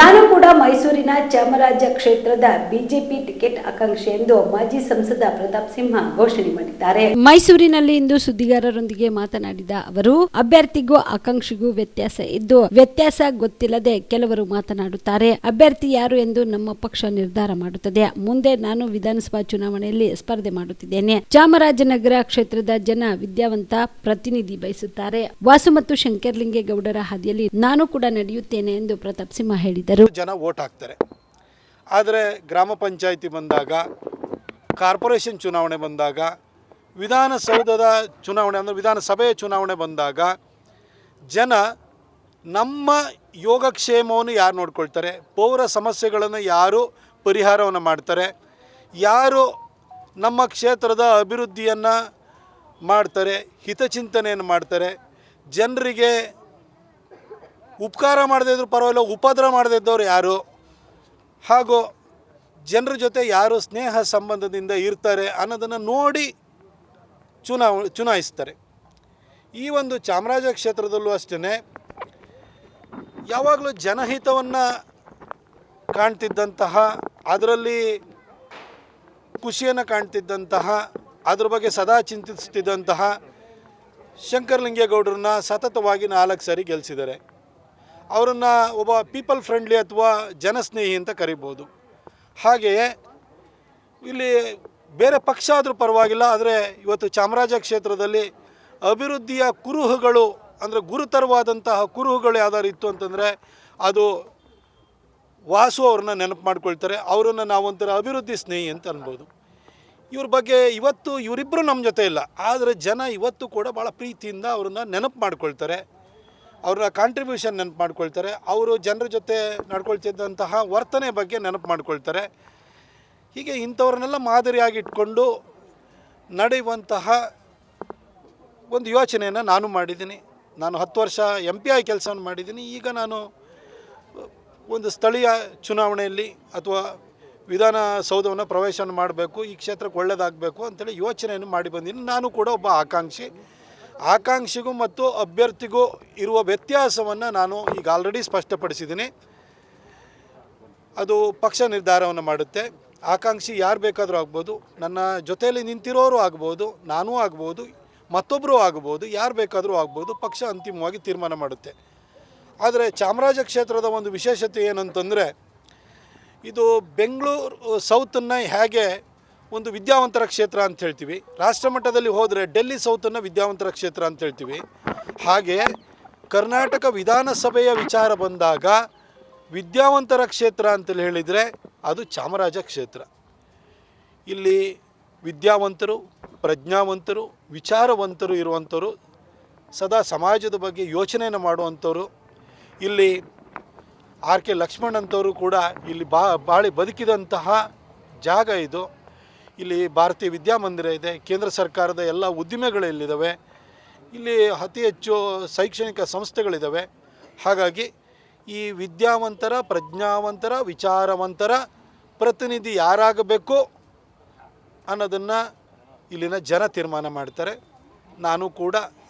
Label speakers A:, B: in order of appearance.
A: ನಾನು ಕೂಡ ಮೈಸೂರಿನ ಚಾಮರಾಜ ಕ್ಷೇತ್ರದ ಬಿಜೆಪಿ ಟಿಕೆಟ್ ಆಕಾಂಕ್ಷಿ ಎಂದು ಮಾಜಿ ಸಂಸದ ಪ್ರತಾಪ್ ಸಿಂಹ ಘೋಷಣೆ ಮಾಡಿದ್ದಾರೆ. ಮೈಸೂರಿನಲ್ಲಿ ಇಂದು ಸುದ್ದಿಗಾರರೊಂದಿಗೆ ಮಾತನಾಡಿದ ಅವರು, ಅಭ್ಯರ್ಥಿಗೂ ಆಕಾಂಕ್ಷಿಗೂ ವ್ಯತ್ಯಾಸ ಇದ್ದು, ವ್ಯತ್ಯಾಸ ಗೊತ್ತಿಲ್ಲದೆ ಕೆಲವರು ಮಾತನಾಡುತ್ತಾರೆ. ಅಭ್ಯರ್ಥಿ ಯಾರು ಎಂದು ನಮ್ಮ ಪಕ್ಷ ನಿರ್ಧಾರ ಮಾಡುತ್ತದೆ. ಮುಂದೆ ನಾನು ವಿಧಾನಸಭಾ ಚುನಾವಣೆಯಲ್ಲಿ ಸ್ಪರ್ಧೆ ಮಾಡುತ್ತಿದ್ದೇನೆ. ಚಾಮರಾಜನಗರ ಕ್ಷೇತ್ರದ ಜನ ವಿದ್ಯಾವಂತ ಪ್ರತಿನಿಧಿ ಬಯಸುತ್ತಾರೆ. ವಾಸು ಮತ್ತು ಶಂಕರ್ಲಿಂಗೇಗೌಡರ ಹಾದಿಯಲ್ಲಿ ನಾನು ಕೂಡ ನಡೆಯುತ್ತೇನೆ ಎಂದು ಪ್ರತಾಪ್ ಸಿಂಹ ಹೇಳಿದರು
B: ಜನ ವೋಟ್ ಹಾಕ್ತಾರೆ. ಆದರೆ ಗ್ರಾಮ ಪಂಚಾಯಿತಿ ಬಂದಾಗ, ಕಾರ್ಪೊರೇಷನ್ ಚುನಾವಣೆ ಬಂದಾಗ, ವಿಧಾನಸೌಧದ ಚುನಾವಣೆ ಅಂದರೆ ವಿಧಾನಸಭೆಯ ಚುನಾವಣೆ ಬಂದಾಗ ಜನ ನಮ್ಮ ಯೋಗಕ್ಷೇಮವನ್ನು ಯಾರು ನೋಡ್ಕೊಳ್ತಾರೆ? ಪೌರ ಸಮಸ್ಯೆಗಳನ್ನು ಯಾರು ಪರಿಹಾರವನ್ನು ಮಾಡ್ತಾರೆ? ಯಾರು ನಮ್ಮ ಕ್ಷೇತ್ರದ ಅಭಿವೃದ್ಧಿಯನ್ನು ಮಾಡ್ತಾರೆ? ಹಿತಚಿಂತನೆಯನ್ನು ಮಾಡ್ತಾರೆ? ಜನರಿಗೆ ಉಪಕಾರ ಮಾಡದೇ ಇದ್ರು ಪರವಾಗಿಲ್ಲ, ಉಪದ್ರ ಮಾಡದೇ ಇದ್ದವ್ರು ಯಾರು? ಹಾಗೂ ಜನರ ಜೊತೆ ಯಾರು ಸ್ನೇಹ ಸಂಬಂಧದಿಂದ ಇರ್ತಾರೆ ಅನ್ನೋದನ್ನು ನೋಡಿ ಚುನಾವ ಚುನಾಯಿಸ್ತಾರೆ. ಈ ಒಂದು ಚಾಮರಾಜ ಕ್ಷೇತ್ರದಲ್ಲೂ ಅಷ್ಟೇ ಯಾವಾಗಲೂ ಜನಹಿತವನ್ನು ಕಾಣ್ತಿದ್ದಂತಹ, ಅದರಲ್ಲಿ ಖುಷಿಯನ್ನು ಕಾಣ್ತಿದ್ದಂತಹ, ಅದ್ರ ಬಗ್ಗೆ ಸದಾ ಚಿಂತಿಸ್ತಿದ್ದಂತಹ ಶಂಕರಲಿಂಗೇಗೌಡರನ್ನ ಸತತವಾಗಿ ನಾಲ್ಕು ಸಾರಿ ಗೆಲ್ಲಿಸಿದ್ದಾರೆ ಅವರನ್ನು ಒಬ್ಬ ಪೀಪಲ್ ಫ್ರೆಂಡ್ಲಿ ಅಥವಾ ಜನಸ್ನೇಹಿ ಅಂತ ಕರಿಬೋದು. ಹಾಗೆಯೇ ಇಲ್ಲಿ ಬೇರೆ ಪಕ್ಷ ಆದರೂ ಪರವಾಗಿಲ್ಲ, ಆದರೆ ಇವತ್ತು ಚಾಮರಾಜ ಕ್ಷೇತ್ರದಲ್ಲಿ ಅಭಿವೃದ್ಧಿಯ ಕುರುಹುಗಳು, ಅಂದರೆ ಗುರುತರವಾದಂತಹ ಕುರುಹುಗಳು ಯಾವ್ದಾದ್ರು ಇತ್ತು ಅಂತಂದರೆ ಅದು ವಾಸು ಅವ್ರನ್ನ ನೆನಪು ಮಾಡ್ಕೊಳ್ತಾರೆ, ಅವರನ್ನು ನಾವೊಂಥರ ಅಭಿವೃದ್ಧಿ ಸ್ನೇಹಿ ಅಂತ ಅನ್ಬೋದು. ಇವ್ರ ಬಗ್ಗೆ ಇವತ್ತು ಇವರಿಬ್ಬರು ನಮ್ಮ ಜೊತೆ ಇಲ್ಲ, ಆದರೆ ಜನ ಇವತ್ತು ಕೂಡ ಭಾಳ ಪ್ರೀತಿಯಿಂದ ಅವ್ರನ್ನ ನೆನಪು ಮಾಡ್ಕೊಳ್ತಾರೆ. ಅವರ ಕಾಂಟ್ರಿಬ್ಯೂಷನ್ ನೆನಪು ಮಾಡ್ಕೊಳ್ತಾರೆ. ಅವರು ಜನರ ಜೊತೆ ನಡ್ಕೊಳ್ತಿದ್ದಂತಹ ವರ್ತನೆ ಬಗ್ಗೆ ನೆನಪು ಮಾಡ್ಕೊಳ್ತಾರೆ. ಹೀಗೆ ಇಂಥವ್ರನ್ನೆಲ್ಲ ಮಾದರಿಯಾಗಿ ಇಟ್ಕೊಂಡು ನಡೆಯುವಂತಹ ಒಂದು ಯೋಚನೆಯನ್ನು ನಾನು ಮಾಡಿದ್ದೀನಿ. ನಾನು ಹತ್ತು ವರ್ಷ ಎಂ ಪಿ ಐ ಕೆಲಸವನ್ನು ಮಾಡಿದ್ದೀನಿ. ಈಗ ನಾನು ಒಂದು ಸ್ಥಳೀಯ ಚುನಾವಣೆಯಲ್ಲಿ ಅಥವಾ ವಿಧಾನಸೌಧವನ್ನು ಪ್ರವೇಶವನ್ನು ಮಾಡಬೇಕು, ಈ ಕ್ಷೇತ್ರಕ್ಕೆ ಒಳ್ಳೆಯದಾಗಬೇಕು ಅಂತೇಳಿ ಯೋಚನೆಯನ್ನು ಮಾಡಿ ಬಂದೀನಿ ನಾನು ಕೂಡ ಒಬ್ಬ ಆಕಾಂಕ್ಷಿ. ಆಕಾಂಕ್ಷಿಗೂ ಮತ್ತು ಅಭ್ಯರ್ಥಿಗೂ ಇರುವ ವ್ಯತ್ಯಾಸವನ್ನು ನಾನು ಈಗ ಆಲ್ರೆಡಿ ಸ್ಪಷ್ಟಪಡಿಸಿದ್ದೀನಿ. ಅದು ಪಕ್ಷ ನಿರ್ಧಾರವನ್ನು ಮಾಡುತ್ತೆ. ಆಕಾಂಕ್ಷಿ ಯಾರು ಬೇಕಾದರೂ ಆಗ್ಬೋದು, ನನ್ನ ಜೊತೆಯಲ್ಲಿ ನಿಂತಿರೋರು ಆಗ್ಬೋದು, ನಾನೂ ಆಗ್ಬೋದು ಮತ್ತೊಬ್ಬರು ಆಗ್ಬೋದು, ಯಾರು ಬೇಕಾದರೂ ಆಗ್ಬೋದು, ಪಕ್ಷ ಅಂತಿಮವಾಗಿ ತೀರ್ಮಾನ ಮಾಡುತ್ತೆ. ಆದರೆ ಚಾಮರಾಜ ಕ್ಷೇತ್ರದ ಒಂದು ವಿಶೇಷತೆ ಏನಂತಂದರೆ, ಇದು ಬೆಂಗಳೂರು ಸೌತನ್ನು ಹೇಗೆ ಒಂದು ವಿದ್ಯಾವಂತರ ಕ್ಷೇತ್ರ ಅಂತ ಹೇಳ್ತೀವಿ. ರಾಷ್ಟ್ರ ಮಟ್ಟದಲ್ಲಿ ಹೋದರೆ ಡೆಲ್ಲಿ ಸೌತನ್ನು ವಿದ್ಯಾವಂತರ ಕ್ಷೇತ್ರ ಅಂತ ಹೇಳ್ತೀವಿ. ಹಾಗೆ ಕರ್ನಾಟಕ ವಿಧಾನಸಭೆಯ ವಿಚಾರ ಬಂದಾಗ ವಿದ್ಯಾವಂತರ ಕ್ಷೇತ್ರ ಅಂತೇಳಿ ಹೇಳಿದರೆ ಅದು ಚಾಮರಾಜ ಕ್ಷೇತ್ರ. ಇಲ್ಲಿ ವಿದ್ಯಾವಂತರು, ಪ್ರಜ್ಞಾವಂತರು, ವಿಚಾರವಂತರು ಇರುವಂಥವರು, ಸದಾ ಸಮಾಜದ ಬಗ್ಗೆ ಯೋಚನೆಯನ್ನು ಮಾಡುವಂಥವ್ರು. ಇಲ್ಲಿ ಆರ್ ಕೆ ಲಕ್ಷ್ಮಣ್ ಅಂತವರು ಕೂಡ ಇಲ್ಲಿ ಬಾ, ಬಾಳಿ ಬದುಕಿದಂತಹ ಜಾಗ ಇದು. ಇಲ್ಲಿ ಭಾರತೀಯ ವಿದ್ಯಾಮಂದಿರ ಇದೆ, ಕೇಂದ್ರ ಸರ್ಕಾರದ ಎಲ್ಲ ಉದ್ದಿಮೆಗಳು ಇಲ್ಲಿದ್ದಾವೆ ಇಲ್ಲಿ ಅತಿ ಹೆಚ್ಚು ಶೈಕ್ಷಣಿಕ ಸಂಸ್ಥೆಗಳಿದ್ದಾವೆ ಹಾಗಾಗಿ ಈ ವಿದ್ಯಾವಂತರ, ಪ್ರಜ್ಞಾವಂತರ, ವಿಚಾರವಂತರ ಪ್ರತಿನಿಧಿ ಯಾರಾಗಬೇಕು ಅನ್ನೋದನ್ನು ಇಲ್ಲಿನ ಜನ ತೀರ್ಮಾನ ಮಾಡ್ತಾರೆ. ನಾನು ಕೂಡ